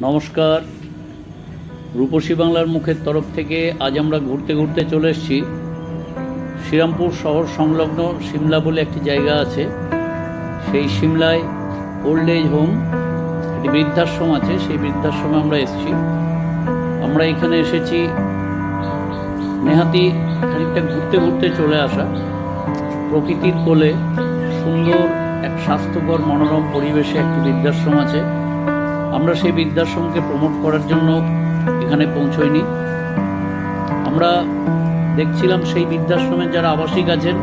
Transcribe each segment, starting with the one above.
নমস্কার। রূপসী বাংলার মুখের তরফ থেকে আজ আমরা ঘুরতে ঘুরতে চলে এসেছি। শ্রীরামপুর শহর সংলগ্ন সিমলা বলে একটি জায়গা আছে। সেই সিমলায় ওল্ড এজ হোম একটি বৃদ্ধাশ্রম আছে। সেই বৃদ্ধাশ্রমে আমরা এসেছি। আমরা এখানে এসেছি নেহাতি খানিকটা ঘুরতে ঘুরতে চলে আসা। প্রকৃতির কোলে সুন্দর এক স্বাস্থ্যকর মনোরম পরিবেশে একটি বৃদ্ধাশ্রম আছে। আমরা সেই বৃদ্ধাশ্রমকে প্রমোট করার জন্য এখানে পৌঁছইনি আমরা দেখছিলাম সেই বৃদ্ধাশ্রমের যারা আবাসিক আছেন,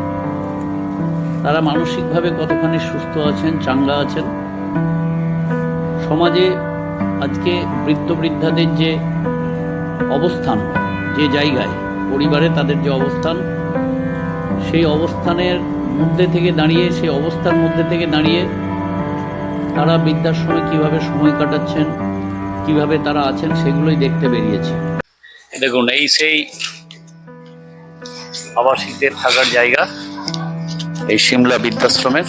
তারা মানসিকভাবে কতখানি সুস্থ আছেন, চাঙ্গা আছেন। সমাজে আজকে বৃদ্ধ বৃদ্ধাদের যে অবস্থান, যে জায়গায়, পরিবারে তাদের যে অবস্থান, সেই অবস্থানের মধ্যে থেকে দাঁড়িয়ে, সেই অবস্থার মধ্যে থেকে দাঁড়িয়ে তারা বৃদ্ধাশ্রমে কীভাবে সময় কাটাচ্ছেন, কীভাবে তারা আছেন, সেগুলোই দেখতে বেরিয়েছে। দেখুন, এই সেই আবাসিকদের থাকার জায়গা, এই সিমলা বৃদ্ধাশ্রমের।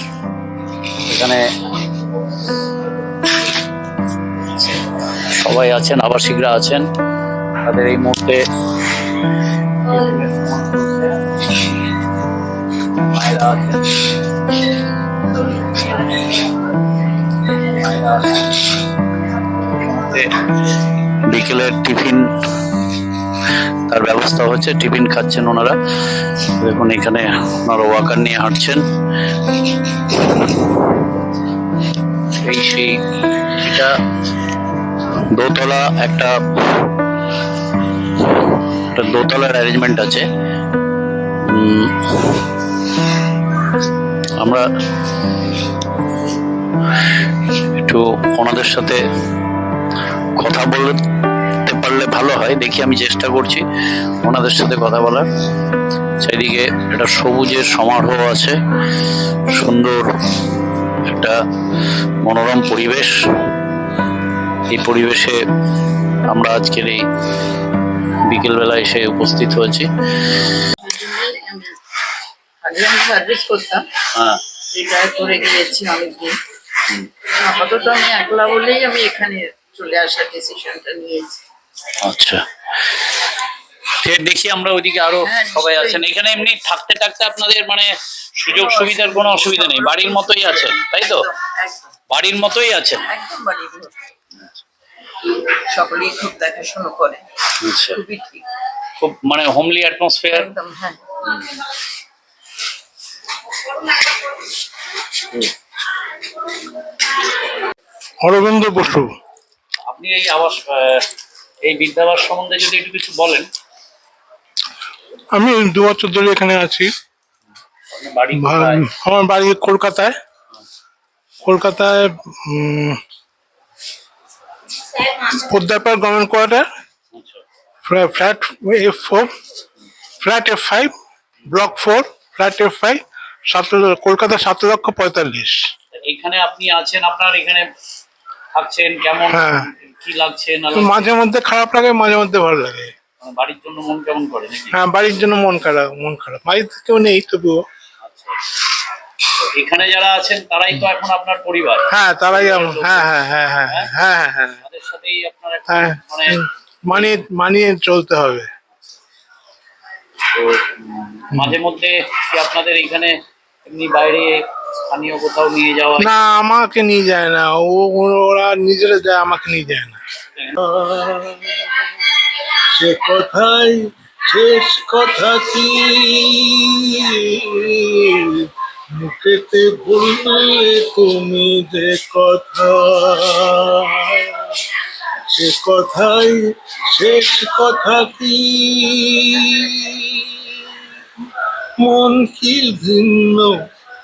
এখানে সবাই আছেন, আবাসিকরা আছেন। তাদের এই মুহূর্তে মায়েরা আছেন। বিকেলের টিফিন, তার ব্যবস্থা হচ্ছে টিফিন খাচ্ছেন ওনারা। দেখুন এখানে ওনারা ওয়াকার নিয়ে হাঁটছেন। এই সেই এটা দোতলা একটা একটা দোতলার অ্যারেঞ্জমেন্ট আছে। আমরা একটু ওনাদের সাথে কথা বলতে পারলে ভালো হয়। দেখি আমি চেষ্টা করছি ওনাদের সাথে কথা বলার। চারিদিকে একটা সবুজের সমারোহ আছে। সুন্দর একটা মনোরম পরিবেশ। এই পরিবেশে আমরা আজকের এই বিকেলবেলা এসে উপস্থিত হয়েছি। সার্ভিস করতাম। হ্যাঁ। রিটায়ার করে গিয়েছি অনেকদিন। আপাতত আমি একলা বলেই আমি এখানে চলে আসার ডিসিশনটা নিয়েছি। আচ্ছা। ফের দেখি আমরা ওইদিকে আরও হ্যাঁ, সবাই আছেন। এখানে এমনি থাকতে থাকতে আপনাদের মানে সুযোগ সুবিধার কোনো অসুবিধা নেই। বাড়ির মতোই আছেন তাই তো? বাড়ির মতোই আছেন। সকলেই খুব দেখাশোনা করে। আচ্ছা। খুবই ঠিক। খুব মানে হোমলি অ্যাটমসফিয়ার একদম হ্যাঁ। অরবিন্দ বসু। আপনি এই আবাস এই বিদ্যাবাস সম্বন্ধে যদি একটু কিছু বলেন। আমি দু বছর ধরে এখানে আছি? আমার বাড়ি কলকাতায়। কলকাতায় উম, Poddarpara government quarter flat F four flat F five block four flat F five সাত কলকাতা সাত লক্ষ পঁয়তাল্লিশ। এখানে আপনি আছেন আপনার এখানে থাকছেন কেমন হ্যাঁ। কি লাগছে না মাঝে মধ্যে খারাপ লাগে মাঝে মধ্যে ভালো লাগে। লাগছে? বাড়ির জন্য মন কেমন করে নাকি? হ্যাঁ বাড়ির জন্য মন খারাপ মন খারাপ। বাড়িতে কেউ নেই তবুও। আচ্ছা তো এখানে যারা আছেন তারাই তো এখন আপনার পরিবার। হ্যাঁ তারাই আম- হ্যাঁ হ্যাঁ হ্যাঁ হ্যাঁ হ্যাঁ? হ্যাঁ হ্যাঁ তাদের সাথেই আপনার একটা হ্যাঁ মানে মানিয়ে মানিয়ে চলতে হবে। তো উম, মাঝে মধ্যে কি আপনাদের এখানে এমনি বাইরে স্থানীয় কোথাও নিয়ে যাওয়া? না আমাকে নিয়ে যায় না। ও ওরা নিজেরা যায় আমাকে নিয়ে যায় না। সে কথাই শেষ কথা কি? মুখেতে বললে তুমি যে কথা। সে কথাই শেষ কথা কি? মন কি ভিন্ন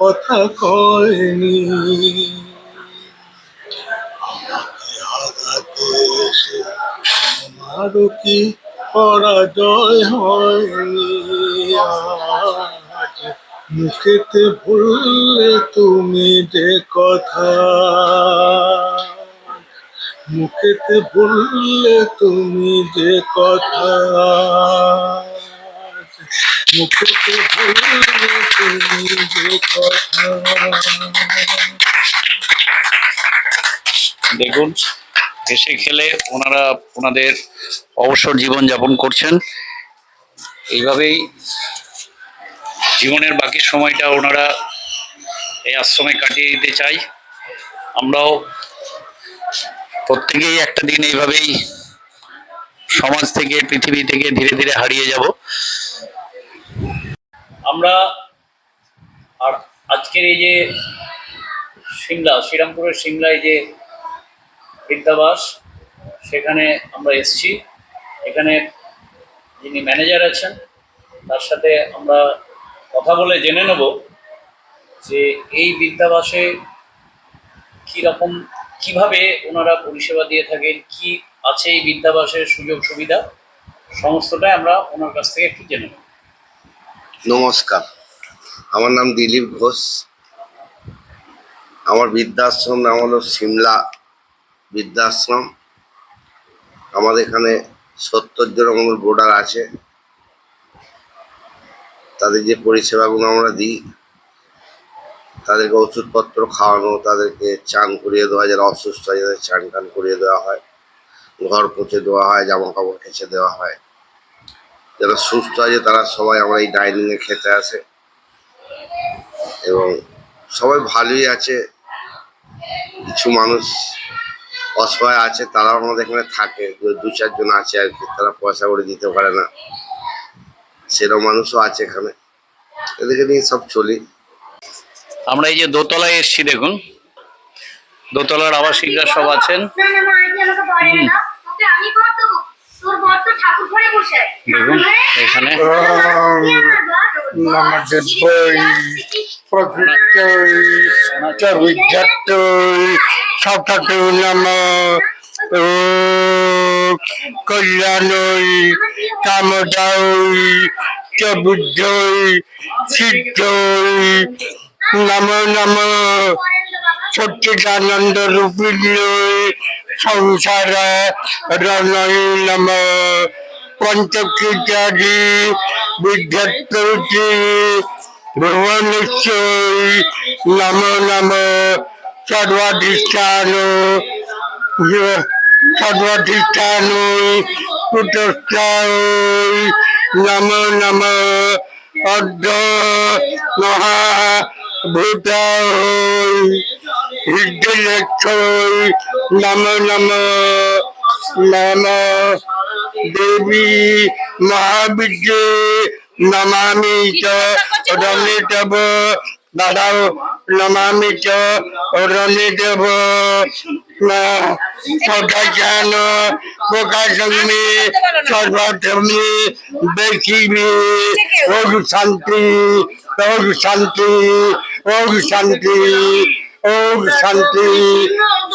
কথা কয়নি তোমারও কি পরাজয় হয়নি? মুখেতে ভুললে তুমি যে কথা, মুখেতে ভুললে তুমি যে কথা। দেখুন হেসে খেলে ওনারা ওনাদের অবসর জীবন যাপন করছেন। এইভাবেই জীবনের বাকি সময়টা ওনারা এই আশ্রমে কাটিয়ে দিতে চাই। আমরাও প্রত্যেকেই একটা দিন এইভাবেই সমাজ থেকে, পৃথিবী থেকে ধীরে ধীরে হারিয়ে যাব। আমরা আর আজকের এই যে সিমলা, শ্রীরামপুরের সিমলায় যে বৃদ্ধাবাস, সেখানে আমরা এসছি। এখানে যিনি ম্যানেজার আছেন, তার সাথে আমরা কথা বলে জেনে নেব যে এই বৃদ্ধাবাসে কীরকম কীভাবে ওনারা পরিষেবা দিয়ে থাকেন, কি আছে এই বৃদ্ধাবাসের সুযোগ সুবিধা সমস্তটাই আমরা ওনার কাছ থেকে একটু জেনে নেব। নমস্কার। আমার নাম দিলীপ ঘোষ। আমার বৃদ্ধাশ্রম নাম হলো সিমলা বৃদ্ধাশ্রম। আমাদের এখানে সত্তর জন আমার বোর্ডার আছে। তাদের যে পরিষেবাগুলো আমরা দিই, তাদেরকে ওষুধপত্র খাওয়ানো, তাদেরকে চান করিয়ে দেওয়া, যারা অসুস্থ হয় তাদের চান টান করিয়ে দেওয়া হয়। ঘর পচে দেওয়া হয় জামা কাপড় কেচে দেওয়া হয়। যারা সুস্থ আছে তারা সবাই আমরা এই ডাইনিংয়ে খেতে আসে। এবং সবাই ভালোই আছে। কিছু মানুষ অসহায় আছে তারাও আমাদের এখানে থাকে। দু- দু চারজন আছে আর কি তারা পয়সা করে দিতে পারে না। সেরকম মানুষও আছে এখানে। এদেরকে নিয়ে সব চলি। আমরা এই যে দোতলায় এসছি দেখুন। দোতলার আবাসিকরা সব আছেন। দেখুন এখানে? আমাদের বই নাম কল্যাণই কামদাই সিদ্ধই নম নম সচ্চিদানন্দ রূপিণী সংসার রণয় নম পঞ্চকৃতাদি বিদ্যত্রী ভুবনেশ্বর নম নম সর্বাধিষ্ঠান সর্বাধিষ্ঠান কুটস্থায় নম নম অর্ধ হৃদয়ক্ষয় নম নম নম দেবী মহাবিদ্যে নমামি চ রণিতব দাদাও নমামি চ রণিতব সদাচান প্রকাশমি সর্বধমি দেখিবি ওম শান্তি শান্তি ওম শান্তি ওম শান্তি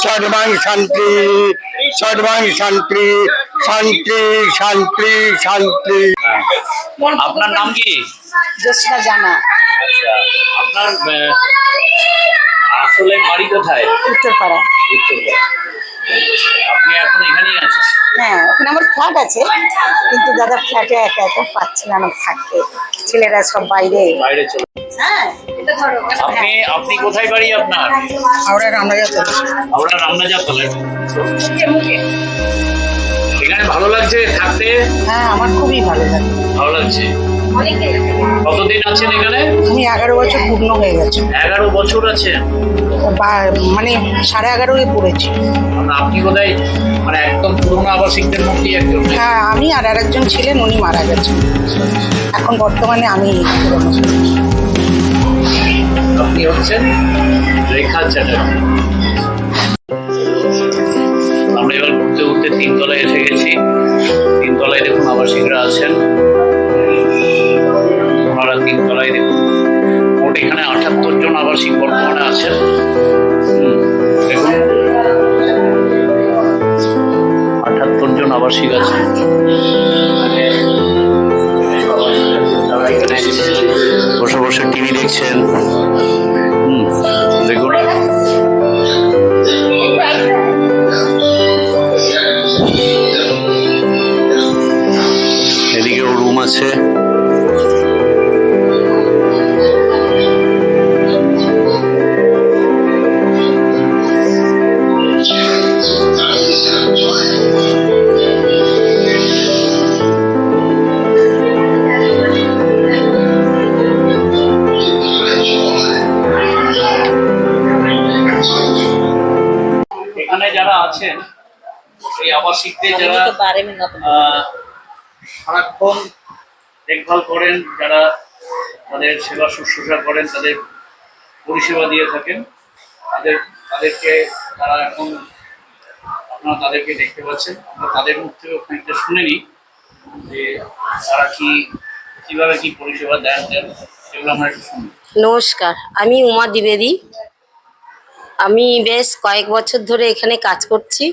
সর্বাং শান্তি সর্বাং শান্তি শান্তি শান্তি শান্তি। আপনার নাম কি? জ্যোৎস্না জানা। আচ্ছা আপনার আসলে বাড়ি কোথায়? উত্তরপাড়া। উত্তরপাড়া। আপনি এখন এখানেই আছেন? ওখানে আমার ফ্ল্যাট আছে কিন্তু দাদা ফ্ল্যাটে একা একা পাচ্ছে না আমার থাকতে ছেলেরা সব বাইরে। বাইরে চলে হ্যাঁ এটা আপনি আপনি কোথায় বাড়ি আপনার? হাওড়া এখানে ভালো লাগছে থাকতে? হ্যাঁ আমার খুবই ভালো লাগে। ভালো লাগছে। কতদিন আছেন এখানে? আমি এগারো বছর পূর্ণ হয়ে গেছে। এগারো বছর আছেন? মানে সাড়ে এগারোই পড়েছি। আপনি কোথায় মানে একদম পুরোনো আবাসিকদের মধ্যেই একজন। হ্যাঁ আমি আর আরেকজন ছিলেন উনি মারা গেছেন। এখন বর্তমানে আমি। আপনি হচ্ছেন রেখা চ্যাটার্জি। আমরা এবার ঘুরতে ঘুরতে তিনতলায় এসে গেছি। তিনতলায় দেখুন আবাসিকরা আছেন। তিনতলায় দেখুন মোট এখানে আটাত্তর জন আবাসিক বর্তমানে আছেন। আটাত্তর জন আবাসিক এখানে বসে বসে টিভি দেখছেন। দেখুন। এদিকেও রুম আছে। এই আবাসিকদের যারা আহ, সারাক্ষণ দেখভাল করেন যারা তাদের সেবা শুশ্রূষা করেন তাদের পরিষেবা দিয়ে থাকেন তাদের তাদেরকে তারা এখন আপনারা তাদেরকে দেখতে পাচ্ছেন। আমরা তাদের মুখ থেকে খানিকটা শুনে নিই যে তারা কি কীভাবে কি পরিষেবা দেন দেন সেগুলো আমরা একটু শুনি। নমস্কার আমি উমা দ্বিবেদী। আমি বেশ কয়েক বছর ধরে এখানে কাজ করছি।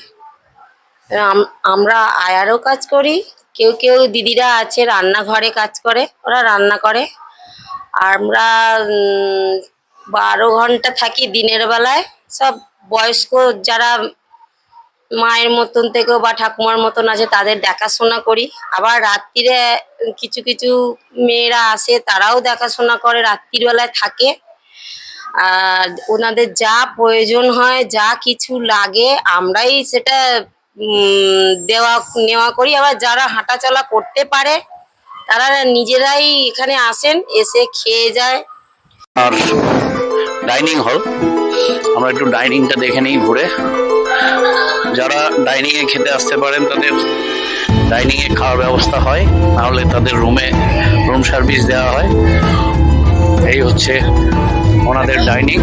আম- আমরা আয়ারও কাজ করি, কেউ কেউ দিদিরা আছে, রান্নাঘরে কাজ করে, ওরা রান্না করে। আমরা বারো ঘণ্টা থাকি দিনের বেলায়। সব বয়স্ক যারা মায়ের মতন থেকেও বা ঠাকুমার মতন আছে, তাদের দেখাশোনা করি। আবার রাত্রিরে কিছু কিছু মেয়েরা আসে, তারাও দেখাশোনা করে, রাত্রিবেলায় থাকে। আর ওনাদের যা প্রয়োজন হয়, যা কিছু লাগে, আমরাই সেটা দেওয়া, নেওয়া করি। আবার যারা হাঁটাচলা করতে পারে, তারা নিজেরাই এখানে আসেন, এসে খেয়ে যায়। আর ডাইনিং হল। আমরা একটু ডাইনিংটা দেখে নিই ঘুরে। যারা ডাইনিং এ খেতে আসতে পারেন, তাদের ডাইনিং এ খাওয়ার ব্যবস্থা হয়। নাহলে তাদের রুমে, রুম সার্ভিস দেওয়া হয়। এই হচ্ছে ওনাদের ডাইনিং।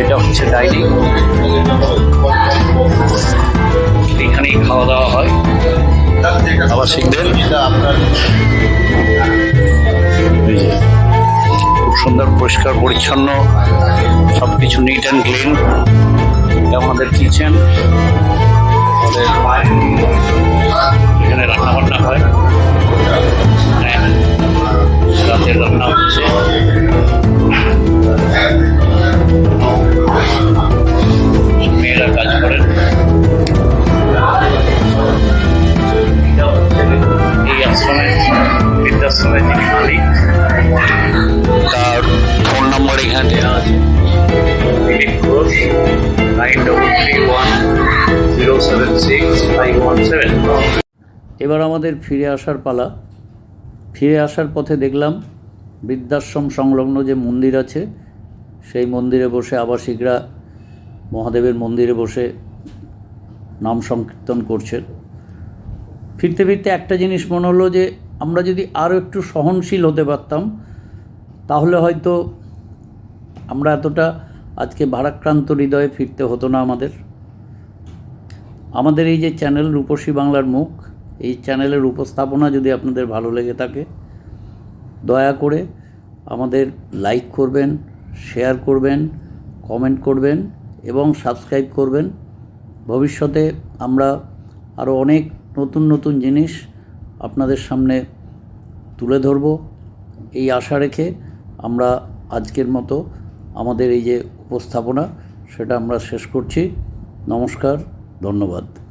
এটা হচ্ছে ডাইনিং। এখানেই খাওয়া দাওয়া হয়। এই যে, খুব সুন্দর পরিষ্কার পরিচ্ছন্ন সব কিছু নিট অ্যান্ড ক্লিন এটা আমাদের কিচেন এখানে রান্না বান্না হয়। হ্যাঁ, এই তার ফোন আছে nine double three one zero seven six one seven এবার আমাদের ফিরে আসার পালা ফিরে আসার পথে দেখলাম বৃদ্ধাশ্রম সংলগ্ন যে মন্দির আছে, সেই মন্দিরে বসে আবাসিকরা মহাদেবের মন্দিরে বসে নাম সংকীর্তন করছেন ফিরতে ফিরতে একটা জিনিস মনে হলো যে, আমরা যদি আরও একটু সহনশীল হতে পারতাম, তাহলে হয়তো আমরা এতটা আজকে ভারাক্রান্ত হৃদয়ে ফিরতে হতো না আমাদের। আমাদের এই যে চ্যানেল রূপসী বাংলার মুখ এই চ্যানেলের উপস্থাপনা যদি আপনাদের ভালো লেগে থাকে, দয়া করে আমাদের লাইক করবেন, শেয়ার করবেন, কমেন্ট করবেন এবং সাবস্ক্রাইব করবেন। ভবিষ্যতে আমরা আরও অনেক নতুন নতুন জিনিস আপনাদের সামনে তুলে ধরব। এই আশা রেখে আমরা আজকের মতো আমাদের এই যে উপস্থাপনা, সেটা আমরা শেষ করছি। নমস্কার, ধন্যবাদ।